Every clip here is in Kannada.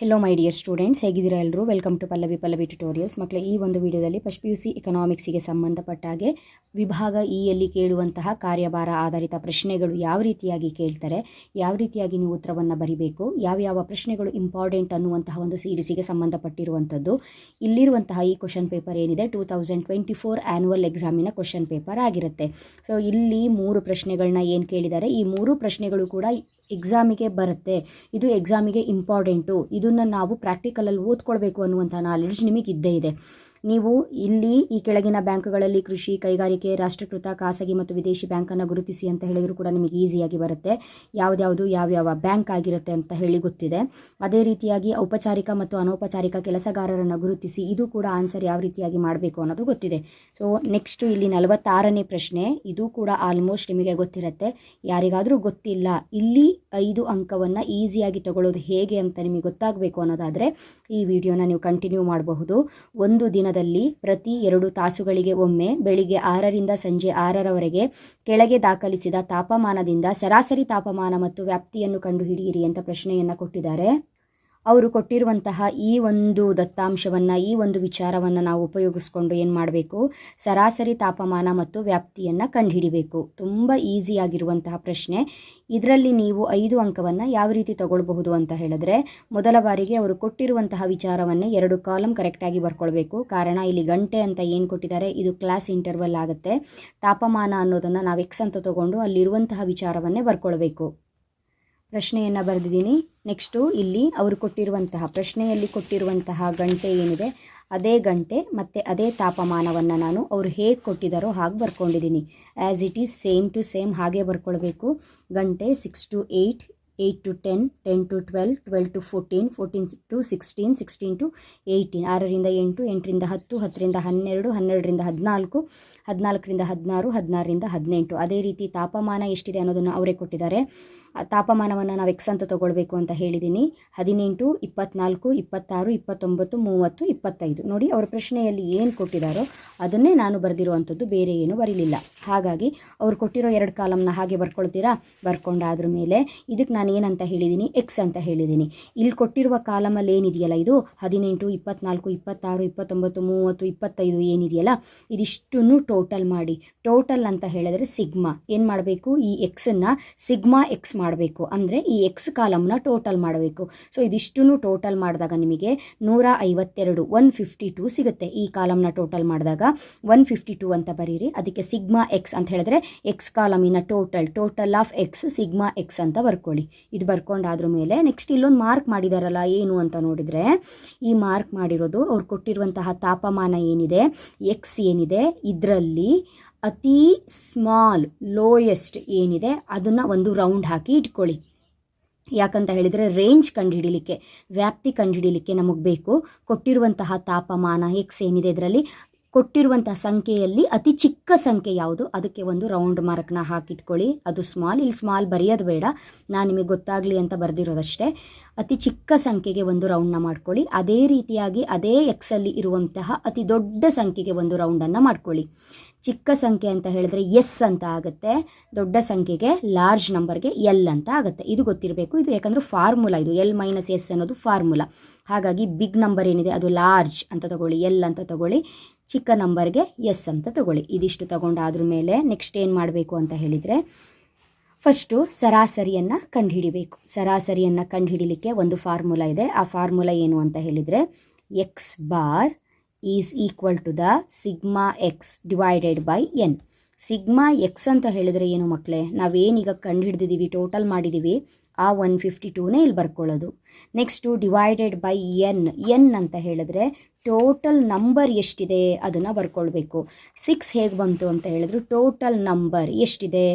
ಹೆಲೋ ಮೈ ಡಿಯರ್ ಸ್ಟೂಡೆಂಟ್ಸ್ ಹೇಗಿದ್ದೀರಾ ಎಲ್ಲರೂ welcome to Pallavi Pallavi tutorials ಮಕ್ಕಳು ಈ ಒಂದು ವಿಡಿಯೋದಲ್ಲಿ ಫಸ್ಟ್ ಪಿ ಯು ಸಿ ಎಕನಾಮಿಕ್ಸಿಗೆ ಸಂಬಂಧಪಟ್ಟ ಹಾಗೆ ವಿಭಾಗ ಇಯಲ್ಲಿ ಯಲ್ಲಿ ಕೇಳುವಂತಹ ಕಾರ್ಯಭಾರ ಆಧಾರಿತ ಪ್ರಶ್ನೆಗಳು ಯಾವ ರೀತಿಯಾಗಿ ಕೇಳ್ತಾರೆ, ಯಾವ ರೀತಿಯಾಗಿ ನೀವು ಉತ್ತರವನ್ನು ಬರಿಬೇಕು ಯಾವ ಪ್ರಶ್ನೆಗಳು ಇಂಪಾರ್ಟೆಂಟ್ ಅನ್ನುವಂತಹ ಒಂದು ಸೀರೀಸಿಗೆ ಸಂಬಂಧಪಟ್ಟಿರುವಂಥದ್ದು, ಇಲ್ಲಿರುವಂತಹ ಈ ಕ್ವಶನ್ ಪೇಪರ್ ಏನಿದೆ two thousand twenty four annual ಎಕ್ಸಾಮಿನ question paper ಆಗಿರುತ್ತೆ. ಸೊ ಇಲ್ಲಿ ಮೂರು ಪ್ರಶ್ನೆಗಳನ್ನ ಏನು ಕೇಳಿದ್ದಾರೆ, ಈ ಮೂರು ಪ್ರಶ್ನೆಗಳು ಕೂಡ ಎಕ್ಸಾಮಿಗೆ ಬರುತ್ತೆ. ಇದು ಎಕ್ಸಾಮಿಗೆ ಇಂಪಾರ್ಟೆಂಟು ಇದನ್ನು ನಾವು ಪ್ರಾಕ್ಟಿಕಲಲ್ಲಿ ಓದ್ಕೊಳ್ಬೇಕು ಅನ್ನುವಂಥ ನಾಲೆಡ್ಜ್ ನಿಮಗೆ ಇದ್ದೇ ಇದೆ. ನೀವು ಇಲ್ಲಿ ಈ ಕೆಳಗಿನ ಬ್ಯಾಂಕ್ಗಳಲ್ಲಿ ಕೃಷಿ, ಕೈಗಾರಿಕೆ, ರಾಷ್ಟ್ರೀಕೃತ ಖಾಸಗಿ ಮತ್ತು ವಿದೇಶಿ ಬ್ಯಾಂಕನ್ನು ಗುರುತಿಸಿ ಅಂತ ಹೇಳಿದರೂ ಕೂಡ ನಿಮಗೆ ಈಸಿಯಾಗಿ ಬರುತ್ತೆ. ಯಾವ್ದಾವುದು ಯಾವ್ಯಾವ ಬ್ಯಾಂಕ್ ಆಗಿರುತ್ತೆ ಅಂತ ಹೇಳಿ ಗೊತ್ತಿದೆ. ಅದೇ ರೀತಿಯಾಗಿ ಔಪಚಾರಿಕ ಮತ್ತು ಅನೌಪಚಾರಿಕ ಕೆಲಸಗಾರರನ್ನು ಗುರುತಿಸಿ ಇದು ಕೂಡ ಆನ್ಸರ್ ಯಾವ ರೀತಿಯಾಗಿ ಮಾಡಬೇಕು ಅನ್ನೋದು ಗೊತ್ತಿದೆ. ಸೊ ನೆಕ್ಸ್ಟ್ ಇಲ್ಲಿ ನಲವತ್ತಾರನೇ ಪ್ರಶ್ನೆ, ಇದು ಕೂಡ ಆಲ್ಮೋಸ್ಟ್ ನಿಮಗೆ ಗೊತ್ತಿರುತ್ತೆ. ಯಾರಿಗಾದರೂ ಗೊತ್ತಿಲ್ಲ, ಇಲ್ಲಿ ಐದು ಅಂಕವನ್ನು ಈಸಿಯಾಗಿ ತಗೊಳ್ಳೋದು ಹೇಗೆ ಅಂತ ನಿಮಗೆ ಗೊತ್ತಾಗಬೇಕು ಅನ್ನೋದಾದರೆ ಈ ವಿಡಿಯೋನ ನೀವು ಕಂಟಿನ್ಯೂ ಮಾಡಬಹುದು. ಒಂದು ದಿನದಲ್ಲಿ ಪ್ರತಿ ಎರಡು ತಾಸುಗಳಿಗೆ ಒಮ್ಮೆ ಬೆಳಿಗ್ಗೆ ಆರರಿಂದ ಸಂಜೆ ಆರರವರೆಗೆ ಕೆಳಗೆ ದಾಖಲಿಸಿದ ತಾಪಮಾನದಿಂದ ಸರಾಸರಿ ತಾಪಮಾನ ಮತ್ತು ವ್ಯಾಪ್ತಿಯನ್ನು ಕಂಡುಹಿಡಿಯಿರಿ ಅಂತ ಪ್ರಶ್ನೆಯನ್ನು ಕೊಟ್ಟಿದ್ದಾರೆ. ಅವರು ಕೊಟ್ಟಿರುವಂತಹ ಈ ಒಂದು ದತ್ತಾಂಶವನ್ನು, ಈ ಒಂದು ವಿಚಾರವನ್ನು ನಾವು ಉಪಯೋಗಿಸ್ಕೊಂಡು ಏನು ಮಾಡಬೇಕು? ಸರಾಸರಿ ತಾಪಮಾನ ಮತ್ತು ವ್ಯಾಪ್ತಿಯನ್ನು ಕಂಡುಹಿಡಿಬೇಕು. ತುಂಬ ಈಸಿಯಾಗಿರುವಂತಹ ಪ್ರಶ್ನೆ. ಇದರಲ್ಲಿ ನೀವು ಐದು ಅಂಕವನ್ನು ಯಾವ ರೀತಿ ತಗೊಳ್ಬಹುದು ಅಂತ ಹೇಳಿದ್ರೆ, ಮೊದಲ ಬಾರಿಗೆ ಅವರು ಕೊಟ್ಟಿರುವಂತಹ ವಿಚಾರವನ್ನು ಎರಡು ಕಾಲಮ್ ಕರೆಕ್ಟಾಗಿ ಬರ್ಕೊಳ್ಬೇಕು. ಕಾರಣ, ಇಲ್ಲಿ ಗಂಟೆ ಅಂತ ಏನು ಕೊಟ್ಟಿದ್ದಾರೆ? ಇದು ಕ್ಲಾಸ್ ಇಂಟರ್ವಲ್ ಆಗುತ್ತೆ. ತಾಪಮಾನ ಅನ್ನೋದನ್ನು ನಾವು ಎಕ್ಸ್ ಅಂತ ತಗೊಂಡು ಅಲ್ಲಿರುವಂತಹ ವಿಚಾರವನ್ನೇ ಬರ್ಕೊಳ್ಬೇಕು. ಪ್ರಶ್ನೆಯನ್ನು ಬರೆದಿದ್ದೀನಿ. ನೆಕ್ಸ್ಟು ಇಲ್ಲಿ ಅವರು ಕೊಟ್ಟಿರುವಂತಹ, ಪ್ರಶ್ನೆಯಲ್ಲಿ ಕೊಟ್ಟಿರುವಂತಹ ಗಂಟೆ ಏನಿದೆ, ಅದೇ ಗಂಟೆ ಮತ್ತು ಅದೇ ತಾಪಮಾನವನ್ನು ನಾನು ಅವರು ಹೇಗೆ ಕೊಟ್ಟಿದ್ದಾರೋ ಹಾಗೆ ಬರ್ಕೊಂಡಿದ್ದೀನಿ as it is same to same ಹಾಗೆ ಬರ್ಕೊಳ್ಬೇಕು. ಗಂಟೆ six to eight eight to ten ten to twelve twelve to fourteen fourteen to sixteen sixteen to eighteen ಆರರಿಂದ ಎಂಟು, ಎಂಟರಿಂದ ಹತ್ತು, ಹತ್ತರಿಂದ ಹನ್ನೆರಡು, ಹನ್ನೆರಡರಿಂದ ಹದಿನಾಲ್ಕು, ಹದಿನಾಲ್ಕರಿಂದ ಹದಿನಾರು, ಹದಿನಾರರಿಂದ ಹದಿನೆಂಟು. ಅದೇ ರೀತಿ ತಾಪಮಾನ ಎಷ್ಟಿದೆ ಅನ್ನೋದನ್ನು ಅವರೇ ಕೊಟ್ಟಿದ್ದಾರೆ. ತಾಪಮಾನವನ್ನು ನಾವು ಎಕ್ಸ್ ಅಂತ ತಗೊಳ್ಬೇಕು ಅಂತ ಹೇಳಿದ್ದೀನಿ ಹದಿನೆಂಟು, ಇಪ್ಪತ್ನಾಲ್ಕು, ಇಪ್ಪತ್ತಾರು, ಇಪ್ಪತ್ತೊಂಬತ್ತು, ಮೂವತ್ತು, ಇಪ್ಪತ್ತೈದು. ನೋಡಿ ಅವರ ಪ್ರಶ್ನೆಯಲ್ಲಿ ಏನು ಕೊಟ್ಟಿದ್ದಾರೋ ಅದನ್ನೇ ನಾನು ಬರೆದಿರುವಂಥದ್ದು, ಬೇರೆ ಏನು ಬರೀಲಿಲ್ಲ. ಹಾಗಾಗಿ ಅವರು ಕೊಟ್ಟಿರೋ ಎರಡು ಕಾಲಮ್ನ ಹಾಗೆ ಬರ್ಕೊಳ್ತೀರಾ? ಬರ್ಕೊಂಡಾದ್ರ ಮೇಲೆ ಇದಕ್ಕೆ ನಾನು ಏನಂತ ಹೇಳಿದ್ದೀನಿ ಎಕ್ಸ್ ಅಂತ ಹೇಳಿದ್ದೀನಿ ಇಲ್ಲಿ ಕೊಟ್ಟಿರುವ ಕಾಲಮಲ್ಲಿ ಏನಿದೆಯಲ್ಲ ಇದು? ಹದಿನೆಂಟು, ಇಪ್ಪತ್ನಾಲ್ಕು, ಇಪ್ಪತ್ತಾರು, ಇಪ್ಪತ್ತೊಂಬತ್ತು, ಮೂವತ್ತು, ಇಪ್ಪತ್ತೈದು ಏನಿದೆಯಲ್ಲ? ಇದಿಷ್ಟನ್ನು ಟೋಟಲ್ ಮಾಡಿ. ಟೋಟಲ್ ಅಂತ ಹೇಳಿದ್ರೆ ಸಿಗ್ಮಾ ಏನು ಮಾಡಬೇಕು? ಈ ಎಕ್ಸನ್ನು ಸಿಗ್ಮಾ ಎಕ್ಸ್ ಮಾಡಬೇಕು. ಅಂದರೆ ಈ ಎಕ್ಸ್ ಕಾಲಮ್ನ ಟೋಟಲ್ ಮಾಡಬೇಕು. ಸೊ ಇದಿಷ್ಟನ್ನು ಟೋಟಲ್ ಮಾಡಿದಾಗ ನಿಮಗೆ ನೂರ ಐವತ್ತೆರಡು ಒನ್ ಫಿಫ್ಟಿ ಟೂ ಸಿಗುತ್ತೆ. ಈ ಕಾಲಮ್ನ ಟೋಟಲ್ ಮಾಡಿದಾಗ ಒನ್ ಫಿಫ್ಟಿ ಟೂ ಅಂತ ಬರೀರಿ. ಅದಕ್ಕೆ ಸಿಗ್ಮಾ ಎಕ್ಸ್ ಅಂತ ಹೇಳಿದ್ರೆ X ಕಾಲಮಿನ total total of X sigma X ಅಂತ ಬರ್ಕೊಳ್ಳಿ. ಇದು ಬರ್ಕೊಂಡಾದ್ರ ಮೇಲೆ ನೆಕ್ಸ್ಟ್ ಇಲ್ಲೊಂದು ಮಾರ್ಕ್ ಮಾಡಿದಾರಲ್ಲ, ಏನು ಅಂತ ನೋಡಿದರೆ, ಈ ಮಾರ್ಕ್ ಮಾಡಿರೋದು ಅವ್ರು ಕೊಟ್ಟಿರುವಂತಹ ತಾಪಮಾನ ಏನಿದೆ ಎಕ್ಸ್ ಏನಿದೆ, ಇದರಲ್ಲಿ ಅತಿ ಸ್ಮಾಲ್, ಲೋಯೆಸ್ಟ್ ಏನಿದೆ, ಅದನ್ನು ಒಂದು ರೌಂಡ್ ಹಾಕಿ ಇಟ್ಕೊಳ್ಳಿ. ಯಾಕಂತ ಹೇಳಿದರೆ ರೇಂಜ್ ಕಂಡುಹಿಡಿಲಿಕ್ಕೆ, ವ್ಯಾಪ್ತಿ ಕಂಡುಹಿಡಿಲಿಕ್ಕೆ ನಮಗೆ ಬೇಕು. ಕೊಟ್ಟಿರುವಂತಹ ತಾಪಮಾನ ಎಕ್ಸ್ ಏನಿದೆ ಇದರಲ್ಲಿ, ಕೊಟ್ಟಿರುವಂತಹ ಸಂಖ್ಯೆಯಲ್ಲಿ ಅತಿ ಚಿಕ್ಕ ಸಂಖ್ಯೆ ಯಾವುದು, ಅದಕ್ಕೆ ಒಂದು ರೌಂಡ್ ಮಾರ್ಕ್ನ ಹಾಕಿಟ್ಕೊಳ್ಳಿ. ಅದು ಸ್ಮಾಲ್, ಇಲ್ಲಿ ಸ್ಮಾಲ್ ಬರೆಯೋದು ಬೇಡ. ನಾನು ನಿಮಗೆ ಗೊತ್ತಾಗಲಿ ಅಂತ ಬರೆದಿರೋದಷ್ಟೇ. ಅತಿ ಚಿಕ್ಕ ಸಂಖ್ಯೆಗೆ ಒಂದು ರೌಂಡ್ನ ಮಾಡ್ಕೊಳ್ಳಿ. ಅದೇ ರೀತಿಯಾಗಿ ಅದೇ ಎಕ್ಸಲ್ಲಿ ಇರುವಂತಹ ಅತಿ ದೊಡ್ಡ ಸಂಖ್ಯೆಗೆ ಒಂದು ರೌಂಡನ್ನು ಮಾಡ್ಕೊಳ್ಳಿ. ಚಿಕ್ಕ ಸಂಖ್ಯೆ ಅಂತ ಹೇಳಿದ್ರೆ ಎಸ್ ಅಂತ ಆಗುತ್ತೆ. ದೊಡ್ಡ ಸಂಖ್ಯೆಗೆ ಲಾರ್ಜ್ ನಂಬರ್ಗೆ ಎಲ್ ಅಂತ ಆಗುತ್ತೆ. ಇದು ಗೊತ್ತಿರಬೇಕು. ಇದು ಯಾಕಂದರೆ ಫಾರ್ಮುಲಾ ಇದು ಎಲ್ ಮೈನಸ್ ಎಸ್ ಅನ್ನೋದು ಫಾರ್ಮುಲಾ. ಹಾಗಾಗಿ ಬಿಗ್ ನಂಬರ್ ಏನಿದೆ ಅದು ಲಾರ್ಜ್ ಅಂತ ತಗೊಳ್ಳಿ, ಎಲ್ ಅಂತ ತಗೊಳ್ಳಿ, ಚಿಕ್ಕ ನಂಬರ್ಗೆ ಎಸ್ ಅಂತ ತಗೊಳ್ಳಿ. ಇದಿಷ್ಟು ತಗೊಂಡಾದ್ರ ಮೇಲೆ ನೆಕ್ಸ್ಟ್ ಏನು ಮಾಡಬೇಕು ಅಂತ ಹೇಳಿದರೆ ಫಸ್ಟು ಸರಾಸರಿಯನ್ನು ಕಂಡುಹಿಡಿಬೇಕು. ಸರಾಸರಿಯನ್ನು ಕಂಡುಹಿಡಿಲಿಕ್ಕೆ ಒಂದು ಫಾರ್ಮುಲಾ ಇದೆ. ಆ ಫಾರ್ಮುಲಾ ಏನು ಅಂತ ಹೇಳಿದರೆ X bar is equal to the sigma X divided by N sigma X ಅಂತ ಹೇಳಿದರೆ ಏನು ಮಕ್ಕಳೇ ನಾವೇನೀಗ ಕಂಡುಹಿಡ್ದಿದ್ದೀವಿ ಟೋಟಲ್ ಮಾಡಿದ್ದೀವಿ ಆ ಒನ್ ಫಿಫ್ಟಿ ಟೂನೇ ಇಲ್ಲಿ ಬರ್ಕೊಳ್ಳೋದು. Next divided by N N ಅಂತ ಹೇಳಿದ್ರೆ ಟೋಟಲ್ ನಂಬರ್ ಎಷ್ಟಿದೆ ಅದನ್ನು ಬರ್ಕೊಳ್ಬೇಕು. ಸಿಕ್ಸ್ ಹೇಗೆ ಬಂತು ಅಂತ ಹೇಳಿದ್ರು ಟೋಟಲ್ ನಂಬರ್ ಎಷ್ಟಿದೆ?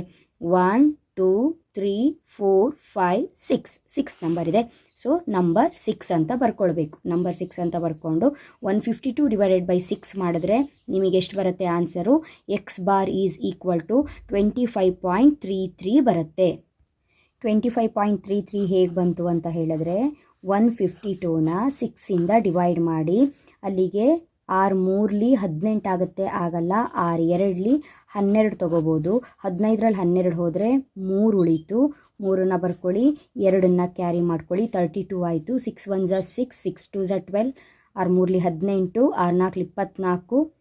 One two three four five six six number ಇದೆ. ಸೊ ನಂಬರ್ ಸಿಕ್ಸ್ ಅಂತ ಬರ್ಕೊಳ್ಬೇಕು. ನಂಬರ್ ಸಿಕ್ಸ್ ಅಂತ ಬರ್ಕೊಂಡು one fifty two divided by six ಮಾಡಿದ್ರೆ ನಿಮಗೆ ಎಷ್ಟು ಬರುತ್ತೆ answer X bar is equal to twenty five point three three ಬರುತ್ತೆ. Twenty five point three three ಹೇಗೆ ಬಂತು ಅಂತ ಹೇಳಿದ್ರೆ ಒನ್ ಫಿಫ್ಟಿ ಟೂನ ಸಿಕ್ಸಿಂದ ಡಿವೈಡ್ ಮಾಡಿ ಅಲ್ಲಿಗೆ ಆರು ಮೂರಲಿ ಹದಿನೆಂಟು ಆಗುತ್ತೆ, ಆಗಲ್ಲ. ಆರು ಎರಡ್ಲಿ ಹನ್ನೆರಡು ತೊಗೋಬೋದು. ಹದಿನೈದರಲ್ಲಿ ಹನ್ನೆರಡು ಹೋದರೆ ಮೂರು ಉಳೀತು. ಮೂರನ್ನ ಬರ್ಕೊಳ್ಳಿ, ಎರಡನ್ನ ಕ್ಯಾರಿ ಮಾಡ್ಕೊಳ್ಳಿ. ತರ್ಟಿ ಟೂ ಆಯಿತು. ಸಿಕ್ಸ್ ಒನ್ ಝ ಸಿಕ್ಸ್ ಸಿಕ್ಸ್ ಟು ಝ ಟ್ವೆಲ್. ಆರು ಮೂರಲಿ ಹದಿನೆಂಟು, ಆರು ನಾಲ್ಕು ಇಪ್ಪತ್ತ್ನಾಲ್ಕು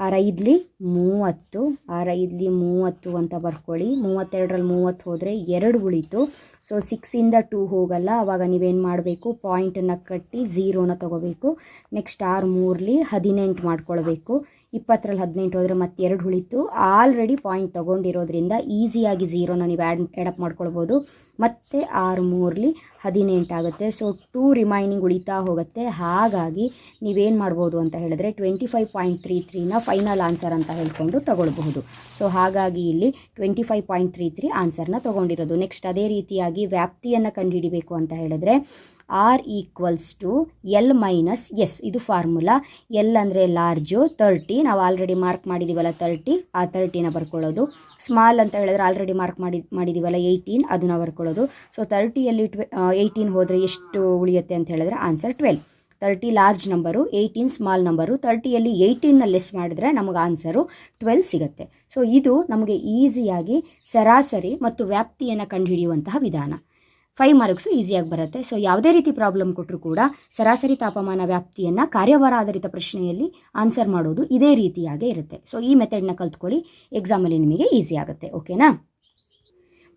ಆರು ಐದಲಿ ಮೂವತ್ತು ಆ ಐದಲಿ ಮೂವತ್ತು ಅಂತ ಬರ್ಕೊಳ್ಳಿ. ಮೂವತ್ತೆರಡರಲ್ಲಿ ಮೂವತ್ತು ಹೋದರೆ ಎರಡು ಉಳಿತು. ಸೊ ಸಿಕ್ಸಿಂದ ಟೂ ಹೋಗಲ್ಲ. ಆವಾಗ ನೀವೇನು ಮಾಡಬೇಕು? ಪಾಯಿಂಟನ್ನು ಕಟ್ಟಿ ಝೀರೋನ ತೊಗೋಬೇಕು. ನೆಕ್ಸ್ಟ್ ಆರು ಮೂರಲಿ ಹದಿನೆಂಟು ಮಾಡ್ಕೊಳ್ಬೇಕು. ಇಪ್ಪತ್ತರಲ್ಲಿ ಹದಿನೆಂಟು ಹೋದರೆ ಮತ್ತೆ ಎರಡು ಉಳಿತು. ಆಲ್ರೆಡಿ ಪಾಯಿಂಟ್ ತೊಗೊಂಡಿರೋದ್ರಿಂದ ಈಸಿಯಾಗಿ ಝೀರೋನ ನೀವು ಆ್ಯಡ್ ಆ್ಯಡಪ್ ಮಾಡ್ಕೊಳ್ಬೋದು. ಮತ್ತು ಆರು ಮೂರಲಿ ಹದಿನೆಂಟು ಆಗುತ್ತೆ. ಸೊ ಟೂ ರಿಮೈನಿಂಗ್ ಉಳಿತಾ ಹೋಗುತ್ತೆ. ಹಾಗಾಗಿ ನೀವೇನು ಮಾಡ್ಬೋದು ಅಂತ ಹೇಳಿದ್ರೆ ಟ್ವೆಂಟಿ ಫೈವ್ ಪಾಯಿಂಟ್ ತ್ರೀ ತ್ರೀನ ಫೈನಲ್ ಆನ್ಸರ್ ಅಂತ ಹೇಳ್ಕೊಂಡು ತಗೊಳ್ಬಹುದು. ಸೊ ಹಾಗಾಗಿ ಇಲ್ಲಿ twenty five point three three ಆನ್ಸರ್ನ ತೊಗೊಂಡಿರೋದು. ನೆಕ್ಸ್ಟ್ ಅದೇ ರೀತಿಯಾಗಿ ವ್ಯಾಪ್ತಿಯನ್ನು ಕಂಡುಹಿಡಿಬೇಕು ಅಂತ ಹೇಳಿದ್ರೆ R equals to L minus S ಇದು ಫಾರ್ಮುಲಾ ಎಲ್ ಅಂದರೆ ಲಾರ್ಜು ತರ್ಟಿ ನಾವು ಆಲ್ರೆಡಿ ಮಾರ್ಕ್ ಮಾಡಿದ್ದೀವಲ್ಲ ತರ್ಟಿ ಆ ತರ್ಟಿನ ಬರ್ಕೊಳ್ಳೋದು. ಸ್ಮಾಲ್ ಅಂತ ಹೇಳಿದ್ರೆ ಆಲ್ರೆಡಿ ಮಾರ್ಕ್ ಮಾಡಿ ಮಾಡಿದ್ದೀವಲ್ಲ ಏಯ್ಟೀನ್ ಅದನ್ನು ಬರ್ಕೊಳ್ಳೋದು. ಸೊ ತರ್ಟಿಯಲ್ಲಿ ಟ್ವೆ ಏಯ್ಟೀನ್ ಹೋದರೆ ಎಷ್ಟು ಉಳಿಯುತ್ತೆ ಅಂತ ಹೇಳಿದ್ರೆ answer twelve thirty large number eighteen small number ತರ್ಟಿಯಲ್ಲಿ ಏಯ್ಟೀನ್ನ ಲೆಸ್ ಮಾಡಿದ್ರೆ ನಮಗೆ ಆನ್ಸರು ಟ್ವೆಲ್ ಸಿಗುತ್ತೆ. ಸೊ ಇದು ನಮಗೆ ಈಸಿಯಾಗಿ ಸರಾಸರಿ ಮತ್ತು ವ್ಯಾಪ್ತಿಯನ್ನು ಕಂಡುಹಿಡಿಯುವಂತಹ ವಿಧಾನ. ಫೈವ್ ಮಾರ್ಕ್ಸು ಈಸಿಯಾಗಿ ಬರುತ್ತೆ. ಸೊ ಯಾವುದೇ ರೀತಿ ಪ್ರಾಬ್ಲಮ್ ಕೊಟ್ಟರು ಕೂಡ ಸರಾಸರಿ ತಾಪಮಾನ ವ್ಯಾಪ್ತಿಯನ್ನು ಕಾರ್ಯಭಾರ ಆಧಾರಿತ ಪ್ರಶ್ನೆಯಲ್ಲಿ ಆನ್ಸರ್ ಮಾಡೋದು ಇದೇ ರೀತಿಯಾಗೇ ಇರುತ್ತೆ. ಸೊ ಈ ಮೆಥಡ್ನ ಕಲ್ತ್ಕೊಳ್ಳಿ ಎಕ್ಸಾಮಲ್ಲಿ ನಿಮಗೆ ಈಸಿ ಆಗುತ್ತೆ. ಓಕೆನಾ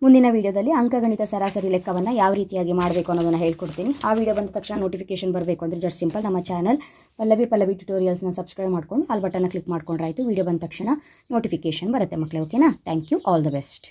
ಮುಂದಿನ ವಿಡಿಯೋದಲ್ಲಿ ಅಂಕಗಣಿತ ಸರಾಸರಿ ಲೆಕ್ಕವನ್ನು ಯಾವ ರೀತಿಯಾಗಿ ಮಾಡಬೇಕು ಅನ್ನೋದನ್ನು ಹೇಳ್ಕೊಡ್ತೀನಿ. ಆ ವಿಡಿಯೋ ಬಂದ ತಕ್ಷಣ ನೋಟಿಫಿಕೇಶನ್ ಬರಬೇಕು ಅಂದರೆ ಜಸ್ಟ್ ಸಿಂಪಲ್ ನಮ್ಮ ಚಾನಲ್ ಪಲ್ಲವಿ ಪಲ್ಲವಿ ಟ್ಯುಟೋರಿಯಲ್ಸ್ನ ಸಬ್ಸ್ಕ್ರೈಬ್ ಮಾಡ್ಕೊಂಡು ಆಲ್ ಬಟನ್ನ ಕ್ಲಿಕ್ ಮಾಡ್ಕೊಂಡ್ರಾಯಿತು. ವಿಡಿಯೋ ಬಂದ ತಕ್ಷಣ ನೋಟಿಫಿಕೇಶನ್ ಬರುತ್ತೆ ಮಕ್ಕಳೇ ಓಕೆನಾ thank you all the best